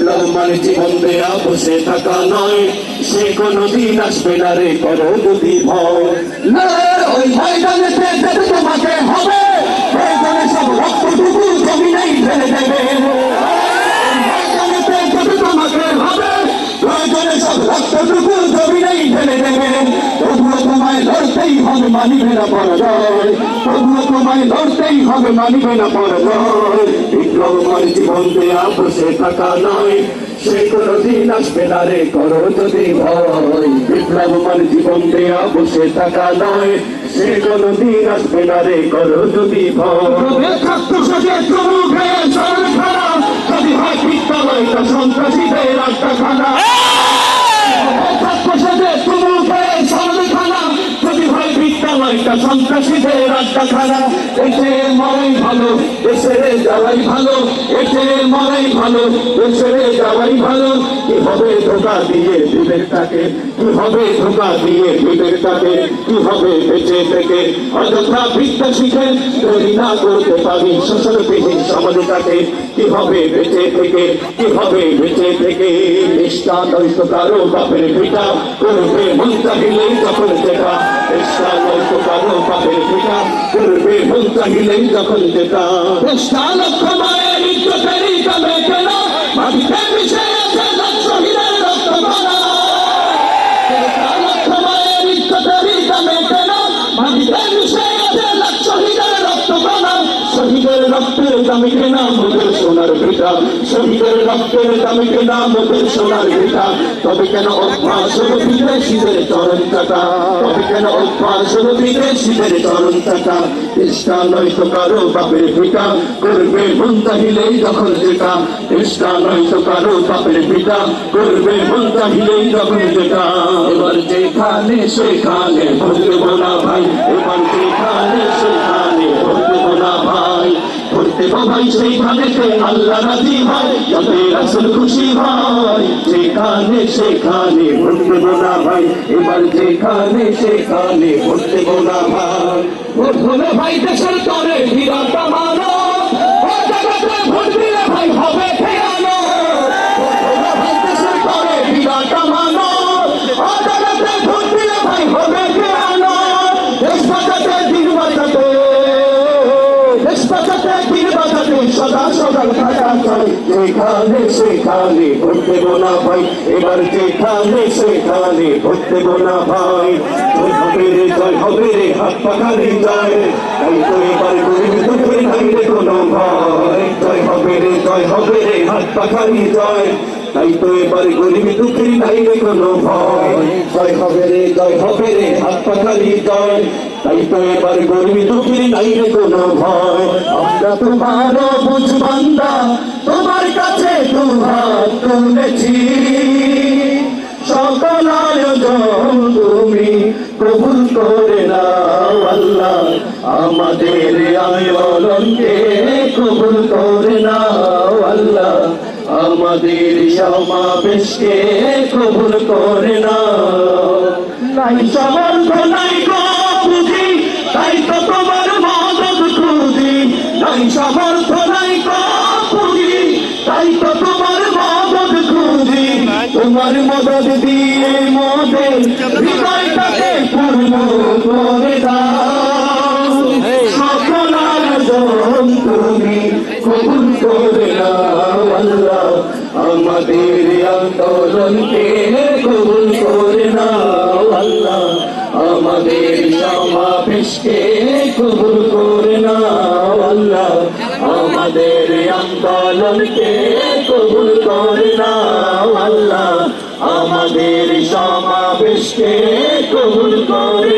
বিপ্লব মানে জীবন দেয়া বসে থাকা নয়। সে কোনদিন আসবে না রে করো যদি ভয় তোমাকে হবে সব রক্তটুকু জমিনেই ফেলে দেবে। মানিবে না পরাজয়। তবুও তোমায় লড়তেই হবে, মানিবে না পরাজয়। বিপ্লব মানে জীবন দেয়া বসে থাকা নয়, সে কোনদিন আসবে না রে, করো যদি ভয়। বিপ্লব মানে জীবন দেয়া বসে থাকা নয়, সে কোনদিন আসবে না রে, করো যদি ভয়। সন্ত্রাসীদের খারাপ এতে মরাই ভালো এসে যাওয়াই ভালো এতে মরাই ভালো দেশের যাওয়াই ভালো। কি হবে ধোকা দিয়ে বিবেকটাকে কি হবে ধোকা দিয়ে বিবেকটাকে কি হবে বেঁচে থেকে? অযথা বিদ্যা শিখে তৈরি না করতে পারি শোষণবিহীন সমাজটাকে কি হবে বেঁচে থেকে? কি হবে বেঁচে থেকে? নিষ্ঠা নয়তো কারও বাপের পিতা করবে মন চাহিলেই যখন যেটা। নিষ্ঠা নয়তো কারও বাপের পিতা করবে মন চাহিলেই যখন যেটা। নিষ্ঠা লক্ষ্য মায়ের তবে কেন মাটিতে মিশে রক্তের দামি কেনা মোদের সোনার পিতা শহীদের রক্তের দামি কেনা মোদের সোনার পিতা তবে কেন অভ্যাস হলো বিদেশিদের চরণ কাটা? তবে কেন অভ্যাস হলো বিদেশিদের চরণ কাটা? ইষ্টা নয়তো কারও বাপের পিতা করবে মন চাহিলেই দখল যেটা। ইষ্টা নয়তো কারও বাপের পিতা করবে মন চাহিলেই দখল যেটা। এবার যেখানে সেখানে ভুলবো না ভাই, এবার যেখানে সেখানে করতে ভাই সেইখানে আল্লাহ রাজি হয়, যাতে রাসুল খুশি হয়। যেখানে সেখানে ভুলতে বোনা ভাই, এবার যেখানে সেখানে ভুলতে বোনা ভাই। ভোট হলে ভাই দেশের তরে বিরাট যেখানে সেখানে ভরতে গোনা ভাই এবার যেখানে সেখানে ভরতে গোনা ভাই হবে রে জয় হবে রে হাত পাখালি যায় তাই তো এবার গরিব দুঃখে নাই রে কোনো ভয় জয় হবে রে, জয় হবে রে, হাত পাখালি যায় তাই তো এবার গরিব দুঃখের নাই রে কোনো ভয় হবে রে, জয় হবে রে হাত পাখালি জয়। তাই তো এবার গরিব দুঃখের নাই রে কোনো ভয়। আমরা তোমার বুঝবান্দা তোমার কাছে তোমার তুলেছি। সকল আয়োজন তুমি কবুল করে নাও আল্লাহ। আমাদের আন্দোলনকে কবুল করে নাও আল্লাহ। আমাদের সমাবেশকে কবুল করে নাও নাই গো বুঝি তাই তো তোমার মদত খুঁজি। নাই সমর্থ নাই গো বুঝি তাই তো তোমার মদত খুঁজি। তোমার মদত দিয়ে মদের হৃদয়টাকে পূর্ণ করে দাও। সকল তুমি কবুল করে নাও আল্লাহ। আমাদের আন্দোলনকে কবুল করে আমাদের সমাবেশকে কবুল করে নাও আল্লাহ, আমাদের আন্দোলনকে কবুল করে আল্লাহ, আমাদের কবুল করে